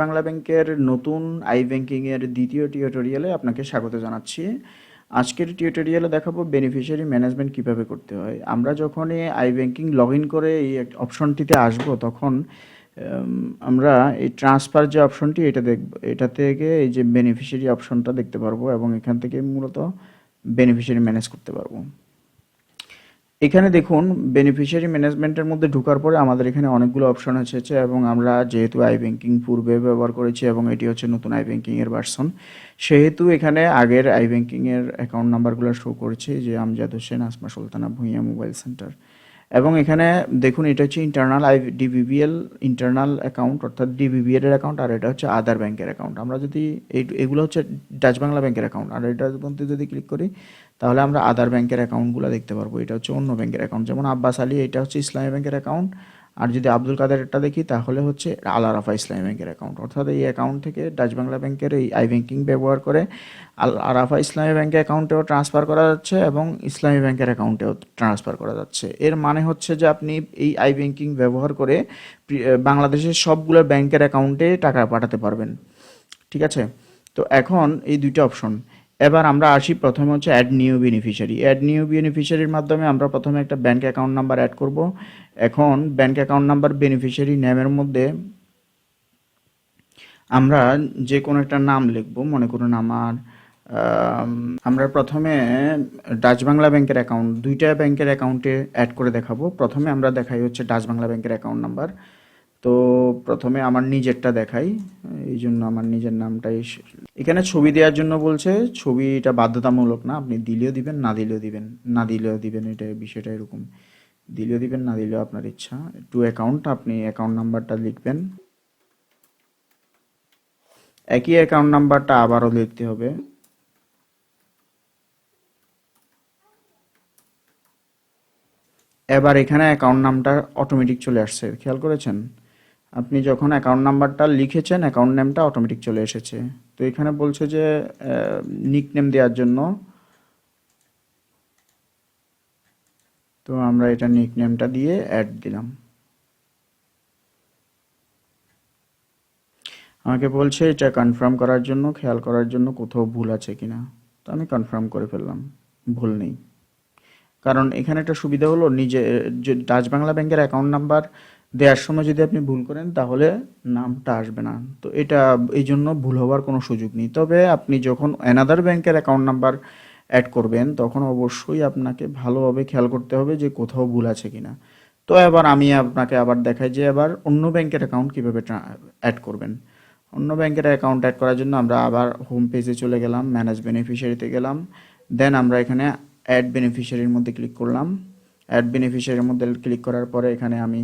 বাংলা ব্যাংকের নতুন আই ব্যাংকিংয়ের দ্বিতীয় টিউটোরিয়ালে আপনাকে স্বাগত জানাচ্ছি। আজকের টিউটোরিয়ালে দেখাবো বেনিফিশিয়ারি ম্যানেজমেন্ট কীভাবে করতে হয়। আমরা যখন এই আই ব্যাংকিং লগ ইন করে এই অপশনটিতে আসব, তখন আমরা এই ট্রান্সফার যে অপশনটি এটা দেখব, এটা থেকে এই যে বেনিফিশিয়ারি অপশনটা দেখতে পারব এবং এখান থেকে মূলত বেনিফিশিয়ারি ম্যানেজ করতে পারব। এখানে দেখুন বেনিফিশিয়ারি ম্যানেজমেন্টের মধ্যে ঢোকার পরে আমাদের এখানে অনেকগুলো অপশন এসেছে এবং আমরা যেহেতু আই ব্যাংকিং পূর্বে ব্যবহার করেছি এবং এটি হচ্ছে নতুন আই ব্যাংকিংয়ের ভার্সন সেহেতু এখানে আগের আই ব্যাংকিংয়ের অ্যাকাউন্ট নাম্বারগুলো শো করেছে যে আমজাদ হোসেন, আসমা সুলতানা ভূঁইয়া মোবাইল সেন্টার এবং এখানে দেখুন, এটা হচ্ছে internal I DBBL internal account অর্থাৎ ডিবিবিএল এর অ্যাকাউন্ট আর এটা হচ্ছে আদার ব্যাংকের অ্যাকাউন্ট আমরা যদি এই, এগুলো হচ্ছে ডাচ বাংলা ব্যাংকের অ্যাকাউন্ট আর এটার মধ্যে যদি ক্লিক করি, তাহলে আমরা আদার ব্যাংকের অ্যাকাউন্টগুলো দেখতে পারব। এটা হচ্ছে অন্য ব্যাংকের অ্যাকাউন্ট যেমন আব্বাস আলী, এটা হচ্ছে ইসলামী ব্যাংকের অ্যাকাউন্ট আর যদি আব্দুল কাদেরটা দেখি, তাহলে হচ্ছে আল আরাফা ইসলামী ব্যাংকের অ্যাকাউন্ট অর্থাৎ এই অ্যাকাউন্ট থেকে ডাচ বাংলা ব্যাংকের এই আই ব্যাংকিং ব্যবহার করে আল আরাফা ইসলামী ব্যাংকের অ্যাকাউন্টেও ট্রান্সফার করা যাচ্ছে এবং ইসলামী ব্যাংকের অ্যাকাউন্টেও ট্রান্সফার করা যাচ্ছে। এর মানে হচ্ছে যে আপনি এই আই ব্যাংকিং ব্যবহার করে বাংলাদেশের সবগুলো ব্যাংকের অ্যাকাউন্টে টাকা পাঠাতে পারবেন। ঠিক আছে? তো এখন এই দুইটা অপশন এবার আমরা আসি প্রথমে হচ্ছে add new beneficiary add new বেনিফিশিয়ারির মাধ্যমে আমরা প্রথমে একটা ব্যাংক অ্যাকাউন্ট নাম্বার অ্যাড করব। এখন ব্যাংক অ্যাকাউন্ট নাম্বার বেনিফিশিয়ারি নেমের মধ্যে আমরা যে কোনো একটা নাম লিখব। মনে করুন আমার আম, আমরা প্রথমে ডাচ বাংলা ব্যাংকের অ্যাকাউন্ট দুইটা ব্যাংকের অ্যাকাউন্টে অ্যাড করে দেখাবো। প্রথমে আমরা দেখাই হচ্ছে ডাচ বাংলা ব্যাংকের অ্যাকাউন্ট নাম্বার তো প্রথমে আমার নিজেরটা দেখাই এই জন্য আমার নিজের নামটাই এখানে ছবি দেওয়ার জন্য বলছে, ছবিটা বাধ্যতামূলক না, আপনি দিলেও দিবেন, না দিলেও দিবেন, না দিলেও দিবেন, এটা বিষয়টা এরকম। দিলেও দিবেন, না দিলেও আপনার ইচ্ছা। টু অ্যাকাউন্ট আপনি অ্যাকাউন্ট নাম্বারটা লিখবেন। একই অ্যাকাউন্ট নাম্বারটা আবারও লিখতে হবে। এবার এখানে অ্যাকাউন্ট নামটা অটোমেটিক চলে আসছে, খেয়াল করেছেন? আপনি যখন অ্যাকাউন্ট নাম্বারটা লিখেছেন অ্যাকাউন্ট নেমটা অটোমেটিক চলে এসেছে। তো এখানে বলছে যে নিক নেম দেওয়ার জন্য। তো আমরা এটা নিক নেমটা দিয়ে অ্যাড দিলাম। আমাকে বলছে, এটা কনফার্ম করার জন্য, খেয়াল করার জন্য কোথাও ভুল আছে কিনা? তো আমি কনফার্ম করে ফেললাম, ভুল নেই। কারণ এখানে একটা সুবিধা হলো, নিজে, যে ডাচ বাংলা ব্যাংকের অ্যাকাউন্ট নাম্বার দেওয়ার সময় যদি আপনি ভুল করেন, তাহলে নামটা আসবে না। তো এটা, এই জন্য ভুল হওয়ার কোনো সুযোগ নেই। তবে আপনি যখন অ্যানাদার ব্যাংকের অ্যাকাউন্ট নাম্বার অ্যাড করবেন, তখন অবশ্যই আপনাকে ভালোভাবে খেয়াল করতে হবে যে কোথাও ভুল আছে কিনা। তো এবার আমি আপনাকে আবার দেখাই যে এবার অন্য ব্যাংকের অ্যাকাউন্ট কীভাবে অ্যাড করবেন। অন্য ব্যাংকের অ্যাকাউন্ট অ্যাড করার জন্য আমরা আবার হোম পেজে চলে গেলাম ম্যানেজ বেনিফিশিয়ারিতে গেলাম। দেন আমরা এখানে অ্যাড বেনিফিশিয়ারির মধ্যে ক্লিক করলাম। অ্যাড বেনিফিশিয়ারির মধ্যে ক্লিক করার পরে এখানে আমি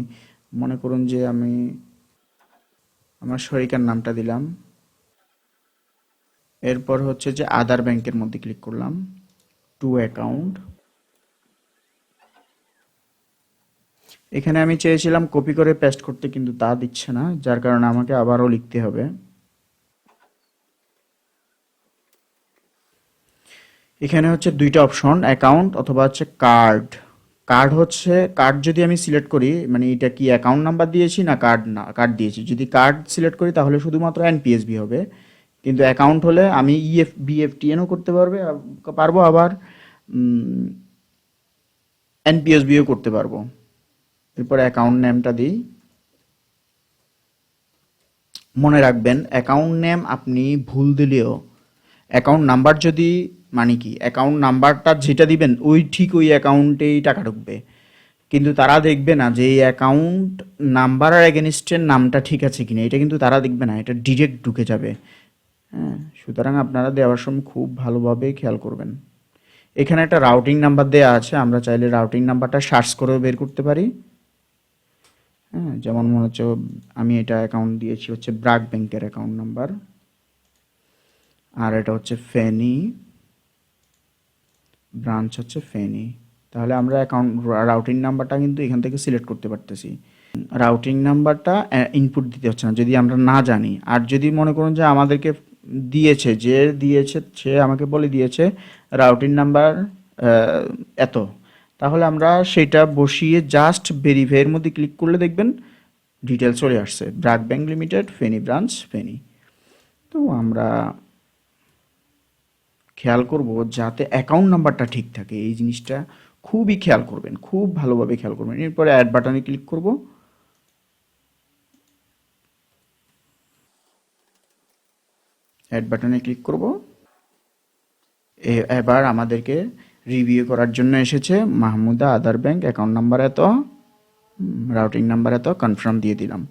মনে করুন যে আমি আমার শরিকার নামটা দিলাম। এরপর হচ্ছে যে আদার ব্যাংকের মধ্যে ক্লিক করলাম। টু অ্যাকাউন্ট এখানে আমি চেয়েছিলাম কপি করে পেস্ট করতে, কিন্তু তা দিচ্ছে না, যার কারণে আমাকে আবারও লিখতে হবে। এখানে হচ্ছে দুইটা অপশন অ্যাকাউন্ট অথবা হচ্ছে কার্ড কার্ড হচ্ছে কার্ড যদি আমি সিলেক্ট করি মানে এটা কি অ্যাকাউন্ট নাম্বার দিয়েছি না কার্ড না কার্ড দিয়েছি? যদি কার্ড সিলেক্ট করি তাহলে শুধুমাত্র এনপিএসবি হবে। কিন্তু অ্যাকাউন্ট হলে আমি E ইএফ বিএফটিএনও করতে পারবে পারব আবার এনপিএসবিও করতে পারব। এরপর অ্যাকাউন্ট নেমটা দিই। মনে রাখবেন অ্যাকাউন্ট নেম আপনি ভুল দিলেও অ্যাকাউন্ট নাম্বার যদি মানে কি? অ্যাকাউন্ট নাম্বারটা যেটা দিবেন, ওই ঠিক ওই অ্যাকাউন্টেই টাকা ঢুকবে। কিন্তু তারা দেখবে না যে এই অ্যাকাউন্ট নাম্বার আর এগেনিস্টের নামটা ঠিক আছে কিনা। এটা কিন্তু তারা দেখবে না, এটা ডিরেক্ট ঢুকে যাবে। হ্যাঁ সুতরাং আপনারা দেওয়ার সময় খুব ভালোভাবে খেয়াল করবেন। এখানে একটা রাউটিং নাম্বার দেওয়া আছে, আমরা চাইলে রাউটিং নাম্বারটা সার্চ করেও বের করতে পারি। হ্যাঁ যেমন মনে হচ্ছে আমি এটা অ্যাকাউন্ট দিয়েছি, হচ্ছে ব্রাক ব্যাংকের অ্যাকাউন্ট নাম্বার আর এটা হচ্ছে ফেনি ব্রাঞ্চ হচ্ছে ফেনি তাহলে আমরা অ্যাকাউন্ট রাউটিং নাম্বারটা কিন্তু এখান থেকে সিলেক্ট করতে পারতেছি। রাউটিং নাম্বারটা ইনপুট দিতে হচ্ছে না। যদি আমরা না জানি, আর যদি মনে করুন যে আমাদেরকে দিয়েছে, যে দিয়েছে, সে আমাকে বলে দিয়েছে রাউটিং নাম্বার এত। তাহলে আমরা সেটা বসিয়ে জাস্ট ভেরিফাইয়ের মধ্যে ক্লিক করলে দেখবেন ডিটেল চলে আসছে। BRAC bank limited Feni branch Feni তো আমরা খেয়াল করব যাতে অ্যাকাউন্ট নাম্বারটা ঠিক থাকে। এই জিনিসটা খুবই খেয়াল করবেন, খুব ভালোভাবে খেয়াল করবেন। এরপরে অ্যাড বাটনে ক্লিক করব। অ্যাড বাটনে ক্লিক করব। এবার আমাদেরকে রিভিউ করার জন্য এসেছে Mahmuda other bank account number এত রাউটিং নাম্বার এত কনফার্ম দিয়ে দিলাম।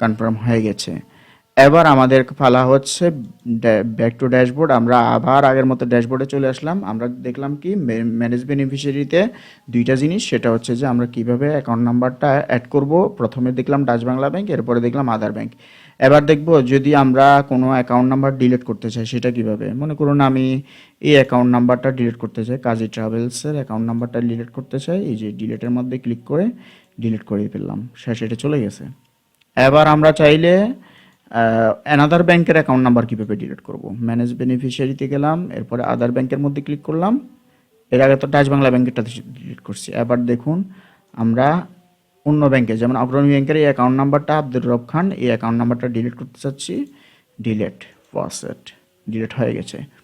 কনফার্ম হয়ে গেছে। এবার আমাদের ফালা হচ্ছে ব্যাক টু ড্যাশবোর্ড আমরা আবার আগের মতো ড্যাশবোর্ডে চলে আসলাম। আমরা দেখলাম কি ম্যানেজ বেনিফিশিয়ারিতে দুইটা জিনিস, সেটা হচ্ছে যে আমরা কীভাবে অ্যাকাউন্ট নাম্বারটা অ্যাড করব। প্রথমে দেখলাম ডাচ বাংলা ব্যাংক এরপরে দেখলাম আদার ব্যাংক এবার দেখব যদি আমরা কোনো অ্যাকাউন্ট নাম্বার ডিলিট করতে চাই, সেটা কীভাবে? মনে করুন আমি এই অ্যাকাউন্ট নাম্বারটা ডিলিট করতে চাই কাজী ট্রাভেলসের অ্যাকাউন্ট নাম্বারটা ডিলিট করতে চাই, এই যে ডিলিটের মধ্যে ক্লিক করে ডিলিট করে ফেললাম। এটা চলে গেছে। এবার আমরা চাইলে অ্যানাদার ব্যাংকের অ্যাকাউন্ট নাম্বার কীভাবে ডিলিট করব? ম্যানেজ বেনিফিশিয়ারিতে গেলাম, এরপরে আদার ব্যাংকের মধ্যে ক্লিক করলাম। এর আগে তো ডাচ বাংলা ব্যাংকেরটা ডিলিট করছি। এবার দেখুন, আমরা অন্য ব্যাংকে যেমন অগ্রণী ব্যাংকের এই অ্যাকাউন্ট নাম্বারটা আব্দুর রব খান, এই অ্যাকাউন্ট নাম্বারটা ডিলিট করতে চাচ্ছি। ডিলেট ফসেট ডিলিট হয়ে গেছে।